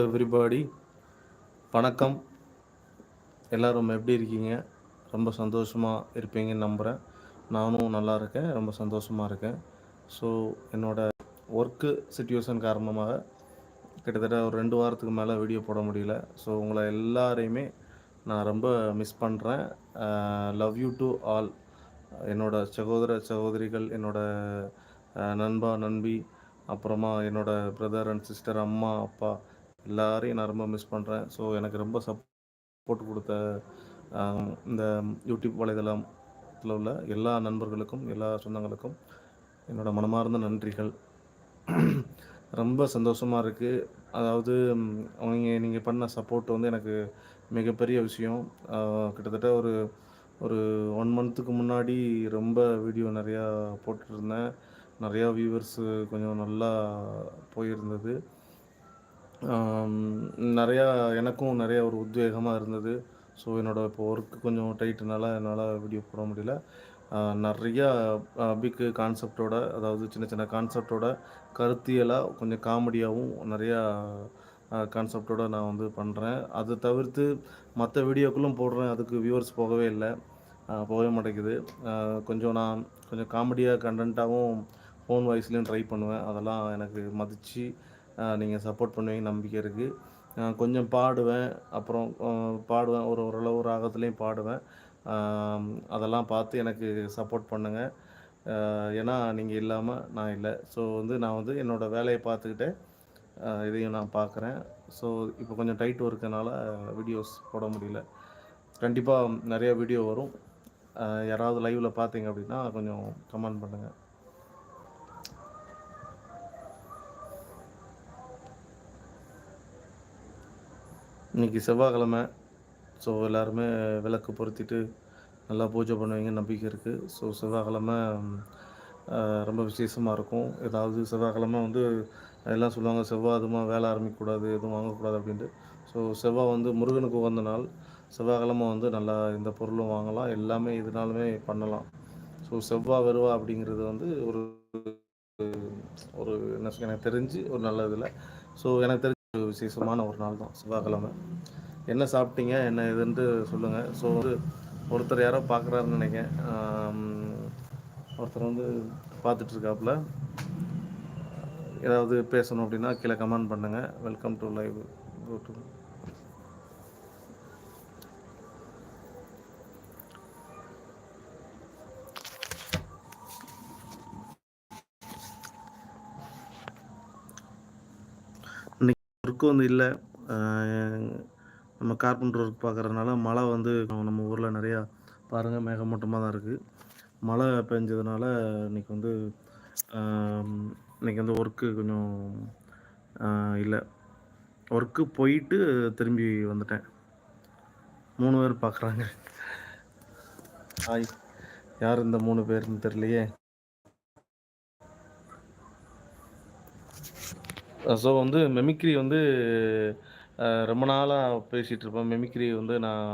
Everybody வணக்கம். எல்லோரும் எப்படி இருக்கீங்க? ரொம்ப சந்தோஷமாக இருப்பீங்கன்னு நம்புகிறேன் நானும் நல்லா இருக்கேன். ரொம்ப சந்தோஷமாக இருக்கேன். ஸோ என்னோடய ஒர்க்கு சுச்சுவேஷன் காரணமாக கிட்டத்தட்ட ஒரு ரெண்டு வாரத்துக்கு மேலே வீடியோ போட முடியல. ஸோ உங்களை எல்லாரையுமே நான் ரொம்ப மிஸ் பண்ணுறேன் லவ் யூ டு ஆல் என்னோட சகோதர சகோதரிகள் என்னோடய நண்பா நண்பி அப்புறமா என்னோட பிரதர் அண்ட் சிஸ்டர் அம்மா அப்பா எல்லாரையும் நான் ரொம்ப மிஸ் பண்ணுறேன் ஸோ எனக்கு ரொம்ப சப்போர்ட் கொடுத்த இந்த யூடியூப் வலைதளத்தில் உள்ள எல்லா நண்பர்களுக்கும் எல்லா சொந்தங்களுக்கும் என்னோடய மனமார்ந்த நன்றிகள். ரொம்ப சந்தோஷமாக இருக்குது அதாவது அவங்க நீங்கள் பண்ண சப்போர்ட் வந்து எனக்கு மிகப்பெரிய விஷயம். கிட்டத்தட்ட ஒரு ஒரு ஒன் மந்த்துக்கு முன்னாடி ரொம்ப வீடியோ நிறையா போட்டுருந்தேன் நிறையா வியூவர்ஸு கொஞ்சம் நல்லா போயிருந்தது. நிறையா எனக்கும் நிறைய ஒரு உத்வேகமாக இருந்தது. ஸோ என்னோடய இப்போ ஒர்க்கு கொஞ்சம் டைட்டுனால என்னால் வீடியோ போட முடியல. நிறையா பிக்கு கான்செப்டோட அதாவது சின்ன சின்ன கான்செப்டோட கருத்தியலாக கொஞ்சம் காமெடியாகவும் நிறையா கான்செப்டோட நான் வந்து பண்ணுறேன் அதை தவிர்த்து மற்ற வீடியோக்களும் போடுறேன். அதுக்கு வியூவர்ஸ் போகவே இல்லை. போகவே மாட்டேங்குது. கொஞ்சம் நான் கொஞ்சம் காமெடியாக கண்டென்ட்டாகவும் ஃபோன் வாய்ஸ்லேயும் ட்ரை பண்ணுவேன். அதெல்லாம் எனக்கு மதித்து நீங்கள் சப்போர்ட் பண்ணுவீங்க நம்பிக்கை இருக்குது கொஞ்சம் பாடுவேன். அப்புறம் பாடுவேன். ஒரு ஓரளவு ராகத்துலேயும் பாடுவேன். அதெல்லாம் பார்த்து எனக்கு சப்போர்ட் பண்ணுங்கள் ஏன்னா நீங்கள் இல்லாமல் நான் இல்லை. ஸோ வந்து நான் வந்து என்னோடய வேலையை பார்த்துக்கிட்டே இதையும் நான் பார்க்குறேன். ஸோ இப்போ கொஞ்சம் டைட் ஒர்க்கனால வீடியோஸ் போட முடியல. கண்டிப்பாக நிறையா வீடியோ வரும். யாராவது லைவில் பார்த்தீங்க அப்படின்னா கொஞ்சம் கமெண்ட் பண்ணுங்கள் இன்றைக்கி செவ்வாய்க்கிழமை. ஸோ எல்லாருமே விளக்கு பொருத்திட்டு நல்லா பூஜை பண்ணுவீங்கன்னு நம்பிக்கை இருக்குது ஸோ செவ்வாய்க்கிழமை ரொம்ப விசேஷமாக இருக்கும். ஏதாவது செவ்வாய்க்கிழமை வந்து எல்லாம் சொல்லுவாங்க செவ்வாய் அதுமாக வேலை ஆரம்பிக்கக்கூடாது எதுவும் வாங்கக்கூடாது அப்படின்ட்டு. ஸோ செவ்வாய் வந்து முருகனுக்கு உகந்த நாள். செவ்வாய்க்கிழமை வந்து நல்லா எந்த பொருளும் வாங்கலாம். எல்லாமே இதனாலுமே பண்ணலாம். ஸோ செவ்வாய் வருவா அப்படிங்கிறது வந்து ஒரு ஒரு என்ன எனக்கு தெரிஞ்சு ஒரு நல்ல இதில். ஸோ எனக்கு தெரிஞ்சு விசேஷமான ஒரு நாள் தான் செவ்வாய்க்கிழமை. என்ன சாப்பிட்டீங்க என்ன இதுன்ட்டு சொல்லுங்கள் ஸோ வந்து ஒருத்தர் யாரோ பார்க்குறாருன்னு நினைக்கிறேன். ஒருத்தர் வந்து பார்த்துட்ருக்காப்புல ஏதாவது பேசணும் அப்படின்னா கீழே கமெண்ட் பண்ணுங்கள் welcome to live to work வந்து இல்லை நம்ம கார்பெண்டர் ஒர்க் பார்க்குறதுனால மழை வந்து நம்ம ஊரில் நிறையா பாருங்கள் மேகமூட்டமாக தான் இருக்குது மழை பெஞ்சதுனால இன்னைக்கு வந்து இன்றைக்கி இன்னைக்கு வந்து ஒர்க்கு கொஞ்சம் இல்லை. ஒர்க்கு போயிட்டு திரும்பி வந்துட்டேன். மூணு பேர் பார்க்குறாங்க. ஹாய் யார் இந்த மூணு பேர்னு தெரியலையே? ஸோ வந்து மெமிக்ரி வந்து ரொம்ப நாளாக பேசிகிட்டு இருப்பேன். மெமிக்ரி வந்து நான்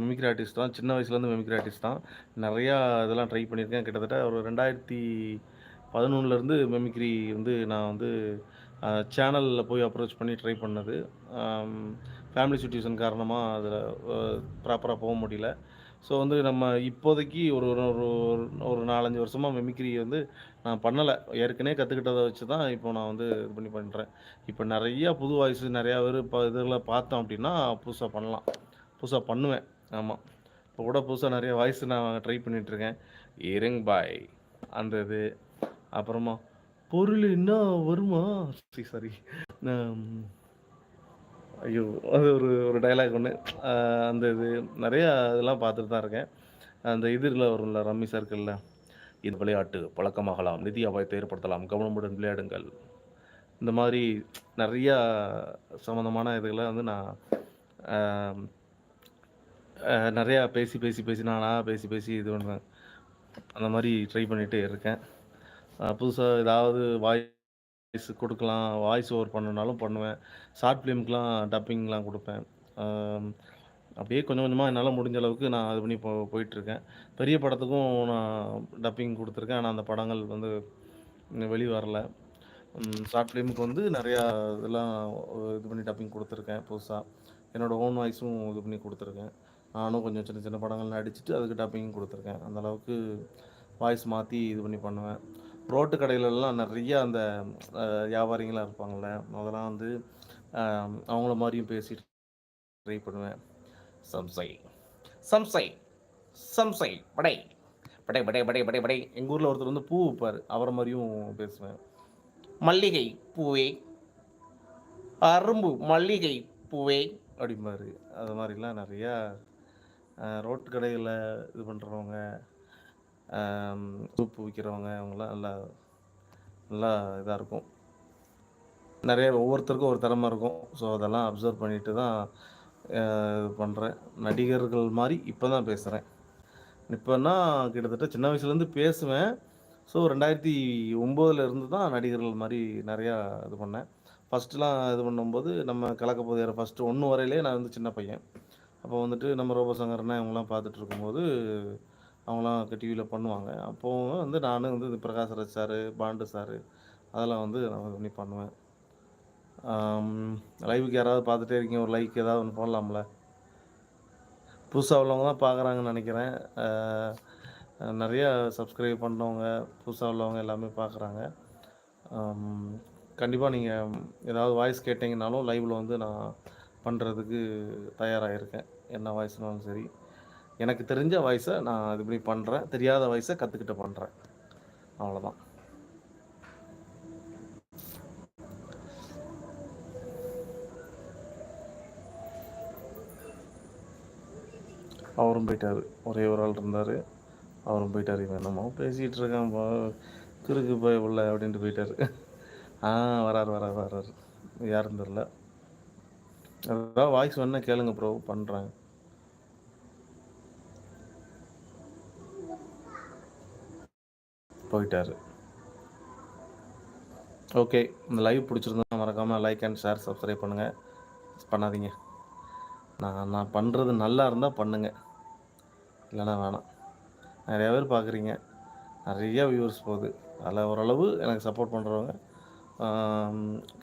மெமிக்ரி ஆர்டிஸ்ட் தான். சின்ன வயசுலேருந்து மெமிக்ரி ஆர்டிஸ்ட் தான். நிறையா இதெல்லாம் ட்ரை பண்ணியிருக்கேன். கிட்டத்தட்ட ஒரு ரெண்டாயிரத்தி பதினொன்றுலேருந்து மெமிக்ரி வந்து நான் வந்து சேனலில் போய் அப்ரோச் பண்ணி ட்ரை பண்ணது. ஃபேமிலி சுச்சுவேஷன் காரணமாக அதில் ப்ராப்பராக போக முடியல. ஸோ வந்து நம்ம இப்போதைக்கு ஒரு ஒரு ஒரு- ஒரு நாலஞ்சு வருஷமாக மெமிக்ரி வந்து நான் பண்ணலை. ஏற்கனவே கற்றுக்கிட்டதை வச்சு தான் இப்போ நான் வந்து இது பண்ணி பண்ணுறேன் இப்போ நிறையா புது வாய்ஸ் நிறையா பேர் இப்போ இதில் பார்த்தோம் அப்படின்னா புதுசாக பண்ணலாம். புதுசாக பண்ணுவேன். ஆமாம் இப்போ கூட புதுசாக நிறைய வாய்ஸ் நான் ட்ரை பண்ணிகிட்ருக்கேன் இருங் பாய் அந்த இது. அப்புறமா பொருள் என்ன வருமா? சரி சாரி ஐயோ அது ஒரு ஒரு டைலாக் ஒன்று அந்த இது நிறையா இதெல்லாம் பார்த்துட்டு தான் இருக்கேன். அந்த இதில் வரும்ல ரம்மி சர்க்கிளில் இது விளையாட்டு பழக்கமாகலாம் நிதி அபாயத்தை ஏற்படுத்தலாம் கவனமுடன் விளையாடுங்கள். இந்த மாதிரி நிறையா சம்மந்தமான இதுகளை வந்து நான் நிறையா பேசி பேசி பேசி நான் பேசி பேசி இது பண்ணுறேன் அந்த மாதிரி ட்ரை பண்ணிகிட்டே இருக்கேன். புதுசாக ஏதாவது வாய் வாய்ஸ் கொடுக்கலாம் வாய்ஸ் ஓவர் பண்ணனாலும் பண்ணுவேன். ஷார்ட் ஃபிலிம்க்கெலாம் டப்பிங்லாம் கொடுப்பேன். அப்படியே கொஞ்சம் கொஞ்சமாக என்னால் முடிஞ்ச அளவுக்கு நான் இது பண்ணி போ போயிட்டுருக்கேன். பெரிய படத்துக்கும் நான் டப்பிங் கொடுத்துருக்கேன். ஆனால் அந்த படங்கள் வந்து இன்னும் வெளி வரல. ஷார்ட் ஃபிலிமுக்கு வந்து நிறையா இதெல்லாம் இது பண்ணி டப்பிங் கொடுத்துருக்கேன் புதுசாக என்னோடய ஓன் வாய்ஸும் இது பண்ணி கொடுத்துருக்கேன். நானும் கொஞ்சம் சின்ன சின்ன படங்கள் நடிச்சுட்டு அதுக்கு டப்பிங் கொடுத்துருக்கேன். அந்த அளவுக்கு வாய்ஸ் மாற்றி இது பண்ணி பண்ணுவேன். ரோட்டு கடையிலலாம் நிறைய அந்த வியாபாரிங்களாம் இருப்பாங்கள்ல. அதெல்லாம் வந்து அவங்கள மாதிரியும் பேசிட்டு ட்ரை பண்ணுவேன். சம்சை சம்சை சம்சை படை படை படை படை படை படை. எங்கள் ஊரில் ஒருத்தர் வந்து பூ வைப்பார். அவரை மாதிரியும் பேசுவேன். மல்லிகை பூவே அரும்பு மல்லிகை பூவே அப்படிம்பாரு. அது மாதிரிலாம் நிறையா ரோட்டு கடையில் இது பண்ணுறவங்க சூப்பு விற்கிறவங்க அவங்களாம் நல்லா நல்லா இதாக இருக்கும். நிறைய ஒவ்வொருத்தருக்கும் ஒரு திறமை இருக்கும். ஸோ அதெல்லாம் அப்சர்வ் பண்ணிட்டு தான் இது பண்ணுறேன் நடிகர்கள் மாதிரி இப்போ தான் பேசுகிறேன் இப்போன்னா கிட்டத்தட்ட சின்ன வயசுலேருந்து பேசுவேன். ஸோ ரெண்டாயிரத்தி ஒம்போதுலேருந்து தான் நடிகர்கள் மாதிரி நிறையா இது பண்ணேன். ஃபஸ்ட்டுலாம் இது பண்ணும்போது நம்ம கலக்க போதியார் ஃபஸ்ட்டு ஒன்று வரையிலே நான் வந்து சின்ன பையன். அப்போ வந்துட்டு நம்ம ரோபசங்கரனை இவங்களாம் பார்த்துட்டு இருக்கும்போது அவங்களாம் டிவியில் பண்ணுவாங்க. அப்போவும் வந்து நானும் வந்து இது பிரகாஷ்ராஜ் சார் பாண்டு சார் அதெல்லாம் வந்து நான் பண்ணி பண்ணுவேன். லைவுக்கு யாராவது பார்த்துட்டே இருக்கீங்க ஒரு லைக் ஏதாவது ஒன்று போடலாம்ல புதுசாக உள்ளவங்க தான் பார்க்குறாங்கன்னு நினைக்கிறேன். நிறையா சப்ஸ்கிரைப் பண்ணவங்க புதுசாக உள்ளவங்க எல்லாமே பார்க்குறாங்க. கண்டிப்பாக நீங்கள் ஏதாவது வாய்ஸ் கேட்டிங்கனாலும் லைவில் வந்து நான் பண்ணுறதுக்கு தயாராக இருக்கேன். என்ன வாய்ஸ்னாலும் சரி. எனக்கு தெரிஞ்ச வாய்ஸை நான் இது பண்ணி பண்ணுறேன் தெரியாத வாய்ஸை கற்றுக்கிட்டு பண்ணுறேன் அவ்வளோதான் அவரும் போயிட்டார். ஒரே ஒரு ஆள் இருந்தார். அவரும் போயிட்டார். இவன் என்னமோ பேசிகிட்டு இருக்கான் பா கிறுக்கு போய் உள்ள அப்படின்ட்டு போயிட்டார். ஆ வராரு வராரு வராரு. யாரும் தெரில அதான் வாய்ஸ் வேணால் கேளுங்க ப்ரோ பண்ணுறாங்க போயிட்டார். ஓகே இந்த லைவ் பிடிச்சிருந்தா மறக்காமல் லைக் அண்ட் ஷேர் சப்ஸ்கிரைப் பண்ணுங்கள் பண்ணாதீங்க. நான் நான் பண்ணுறது நல்லா இருந்தால் பண்ணுங்கள் இல்லைனா வேணாம். நிறையா பேர் பார்க்குறீங்க நிறையா வியூவர்ஸ் போகுது. அதில் ஓரளவு எனக்கு சப்போர்ட் பண்ணுறவங்க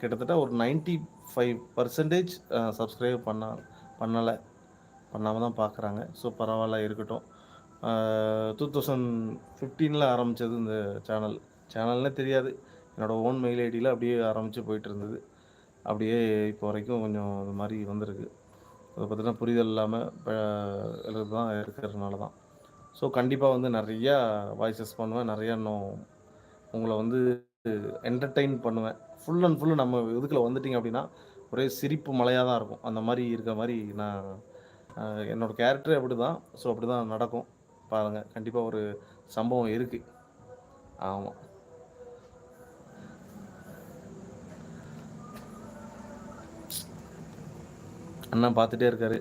கிட்டத்தட்ட ஒரு நைன்ட்டி ஃபைவ் பர்சன்டேஜ் சப்ஸ்கிரைப் பண்ண பண்ணலை. பண்ணாமல் தான் பார்க்குறாங்க ஸோ பரவாயில்ல இருக்கட்டும். டூ தௌசண்ட் ஃபிஃப்டீனில் ஆரம்பித்தது இந்த சேனல் சேனல்னே தெரியாது. என்னோடய ஓன் மெயில் ஐடியில் அப்படியே ஆரம்பித்து போயிட்டு இருந்தது. அப்படியே இப்போ வரைக்கும் கொஞ்சம் இது மாதிரி வந்திருக்கு. அதை பற்றின புரிதல் இல்லாமல் எழுது தான் இருக்கிறதுனால தான். ஸோ கண்டிப்பாக வந்து நிறையா வாய்ஸஸ் பண்ணுவேன். நிறையா இன்னும் உங்களை வந்து என்டர்டெயின் பண்ணுவேன். ஃபுல் அண்ட் ஃபுல்லு நம்ம இதுக்குள்ள வந்துட்டிங்க அப்படின்னா ஒரே சிரிப்பு மலையாக தான் இருக்கும். அந்த மாதிரி இருக்கிற மாதிரி நான் என்னோடய கேரக்டரே அப்படி தான் ஸோ அப்படி தான் நடக்கும். பாருங்கள் கண்டிப்பாக ஒரு சம்பவம் இருக்குது ஆமாம் அண்ணன் பார்த்துட்டே இருக்காரு.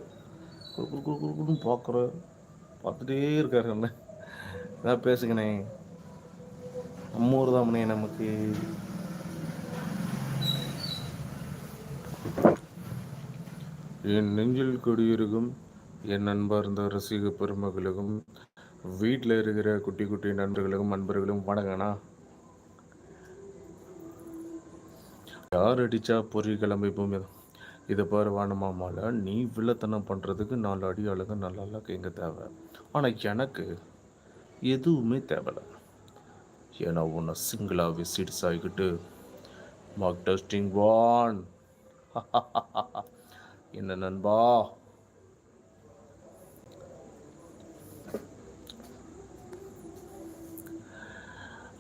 குறு குறு குறு குறுன்னு பார்க்குறோம் பார்த்துட்டே இருக்காரு அண்ணன் ஏதாவது பேசுங்கண்ணே. நம்ம ஊர் தான் நமக்கு. என் நெஞ்சில் குடியிருக்கும் என் நண்பார்ந்த ரசிக பெருமகளுக்கும் வீட்டில் இருக்கிற குட்டி குட்டி நண்பர்களுக்கும் நண்பர்களும் வணக்கண்ணா யார் அடித்தா பொறி கிளம்பி போமே இதை பாரு வானமாமால நீ வில்லத்தனம் பண்ணுறதுக்கு நாலு அடி அழகு நல்லா அழகு எங்கே தேவை? ஆனால் எனக்கு எதுவுமே தேவையில்லை. ஏன்னா உன்னை சிங்கிளாக விசிட்ஸ் ஆகிக்கிட்டு மார்க் டஸ்டிங் வான் என்ன நண்பா?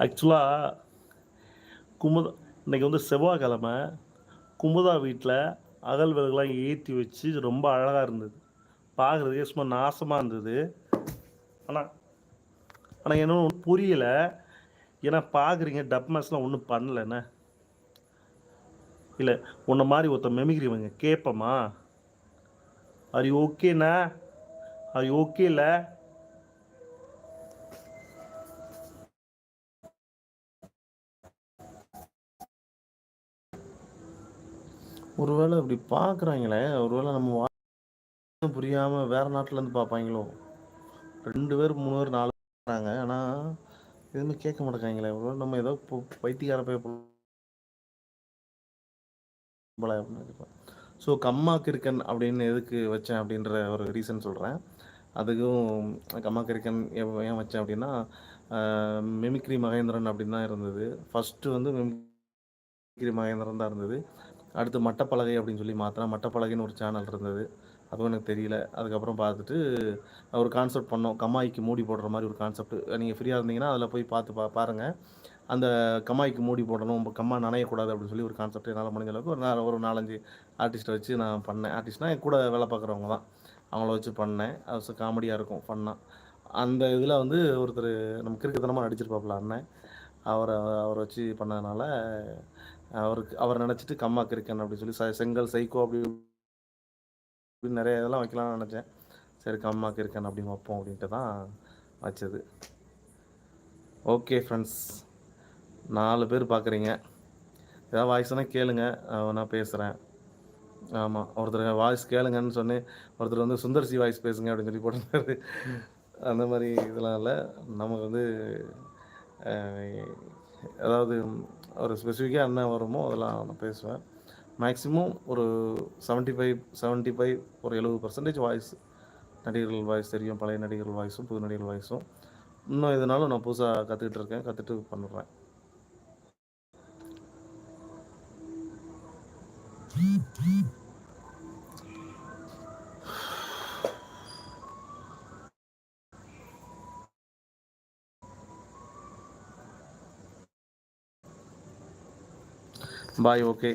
ஆக்சுவலாக குமுதா இன்றைக்கி வந்து செவ்வாய்க்கிழமை குமுதா வீட்டில் அகல் விளக்குலாம் ஏற்றி வச்சு ரொம்ப அழகாக இருந்தது. பார்க்குறதுக்கே சும்மா நாசமாக இருந்தது. ஆனால் ஆனால் என்ன ஒன்றும் புரியலை. ஏன்னா பார்க்குறீங்க டப் மேட்ச்லாம் ஒன்றும் பண்ணலைண்ணே இல்லை உன்னை மாதிரி ஒருத்த மெமிக்கிறவங்க கேட்போமா அது ஓகேண்ணா அது ஓகே இல்லை? ஒருவேளை இப்படி பார்க்குறாங்களே ஒருவேளை நம்ம புரியாமல் வேறு நாட்டிலேருந்து பார்ப்பாங்களோ? ரெண்டு பேர் மூணு பேர் நாலு பேர்றாங்க ஆனால் எதுவுமே கேட்க மாட்டேங்காங்களே ஒருவேளை நம்ம ஏதோ பைத்தியக்கார போய் போல அப்படின்னு ஸோ கம்மா கிருக்கன் அப்படின்னு எதுக்கு வச்சேன் அப்படின்ற ஒரு ரீசன் சொல்கிறேன் அதுக்கும் கம்மா கிருக்கன் ஏன் ஏன் வச்சேன் அப்படின்னா மிமிக்ரி மகேந்திரன் அப்படின்னு தான் இருந்தது. ஃபஸ்ட்டு வந்து மிமிக்ரி மகேந்திரன் தான் இருந்தது. அடுத்து மட்டப்பலகை அப்படின்னு சொல்லி மாற்றினா மட்டப்பலகைன்னு ஒரு சேனல் இருந்தது. அதுவும் எனக்கு தெரியல. அதுக்கப்புறம் பார்த்துட்டு ஒரு கான்செப்ட் பண்ணோம். கமாய்க்கு மூடி போடுற மாதிரி ஒரு கான்செப்ட் நீங்கள் ஃப்ரீயாக இருந்தீங்கன்னா அதில் போய் பார்த்து பா பாருங்கள் அந்த கம்மாய்க்கு மூடி போடணும். கம்மா நனையக்கூடாது அப்படின்னு சொல்லி ஒரு கான்செப்ட் என்னால் முடிஞ்ச அளவுக்கு ஒரு நாலு ஒரு நாலஞ்சு ஆர்டிஸ்ட்டை வச்சு நான் பண்ணேன். ஆர்டிஸ்ட்னால் என் கூட வேலை பார்க்குறவங்க தான். அவங்கள வச்சு பண்ணேன். அது காமெடியாக இருக்கும் ஃபன்னாக அந்த இதில் வந்து ஒருத்தர் நம்ம கிறுக்குத்தனமாக நடிச்சிருப்பாப்புல அண்ணன். அவரை அவரை வச்சு பண்ணதுனால அவருக்கு அவர் நினச்சிட்டு கம்மா கிறுக்கன் அப்படின்னு சொல்லி ச செங்கல் சைக்கோ அப்படி இப்படி நிறைய இதெல்லாம் வைக்கலாம்னு நினச்சேன். சரி கம்மா கிறுக்கன் அப்படின்னு வைப்போம் அப்படின்ட்டு தான் வச்சது. ஓகே ஃப்ரெண்ட்ஸ் நாலு பேர் பார்க்குறீங்க ஏதாவது வாய்ஸ்னால் கேளுங்க. நான் பேசுகிறேன் ஆமாம் ஒருத்தர் வாய்ஸ் கேளுங்கன்னு சொன்னேன் ஒருத்தர் வந்து சுந்தர்சி வாய்ஸ் பேசுங்க அப்படின்னு சொல்லி போட்டிருந்தாரு. அந்த மாதிரி இதெல்லாம் இல்லை. நமக்கு வந்து அதாவது ஒரு ஸ்பெசிஃபிக்காக என்ன வருமோ அதெல்லாம் நான் பேசுவேன். மேக்ஸிமம் ஒரு செவன்ட்டி ஃபைவ் செவன்ட்டி ஃபைவ் ஒரு எழுபது பர்சன்டேஜ் வாய்ஸ் நடிகர்கள் வாய்ஸ் தெரியும் பழைய நடிகர்கள் வாய்ஸும் புது நடிகர்கள் வாய்ஸும் இன்னும் இதனாலும் நான் புதுசாக கற்றுக்கிட்டு இருக்கேன் கற்றுட்டு பண்ணுறேன் பாய் ஓகே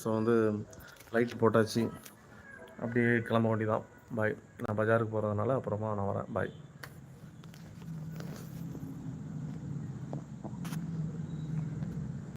ஸோ வந்து லைட் போட்டாச்சு. அப்படியே கிளம்ப வேண்டியதான் பாய் நான் பஜாருக்கு போகிறதுனால அப்புறமா நான் வரேன். பாய்